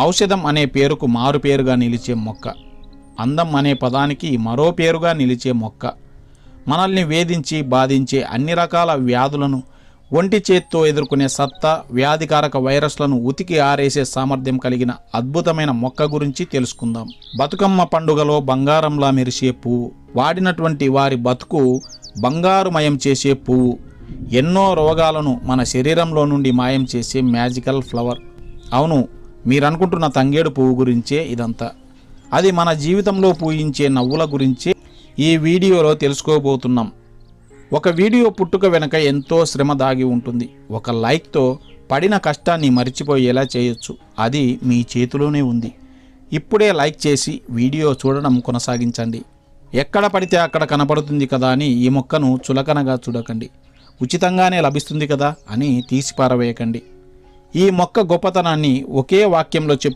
ఔషధం అనే పేరుకు మారు పేరుగా నిలిచే మొక్క. అందం అనే పదానికి మరో పేరుగా నిలిచే మొక్క. మనల్ని వేధించి బాధించే అన్ని రకాల వ్యాధులను ఒంటి చేత్తో ఎదుర్కొనే సత్తా వ్యాధికారక వైరస్లను ఉతికి ఆరేసే సామర్థ్యం కలిగిన అద్భుతమైన మొక్క గురించి తెలుసుకుందాం. బతుకమ్మ పండుగలో బంగారంలా మెరిసే పువ్వు వాడినటువంటి వారి బతుకు బంగారుమయం చేసే పువ్వు ఎన్నో రోగాలను మన శరీరంలో నుండి మాయం చేసే మ్యాజికల్ ఫ్లవర్. అవును మీరనుకుంటున్న తంగేడు పువ్వు గురించే ఇదంతా. అది మన జీవితంలో పూయించే నవ్వుల గురించే ఈ వీడియోలో తెలుసుకోబోతున్నాం. ఒక వీడియో పుట్టుక వెనుక ఎంతో శ్రమ దాగి ఉంటుంది. ఒక లైక్తో పడిన కష్టాన్ని మర్చిపోయేలా చేయొచ్చు. అది మీ చేతిలోనే ఉంది. ఇప్పుడే లైక్ చేసి వీడియో చూడడం కొనసాగించండి. ఎక్కడ పడితే అక్కడ కనపడుతుంది కదా అని ఈ మొక్కను చులకనగా చూడకండి. ఉచితంగానే లభిస్తుంది కదా అని తీసిపారవేయకండి. ఈ మొక్క గొప్పతనాన్ని ఒకే వాక్యంలో చెప్పు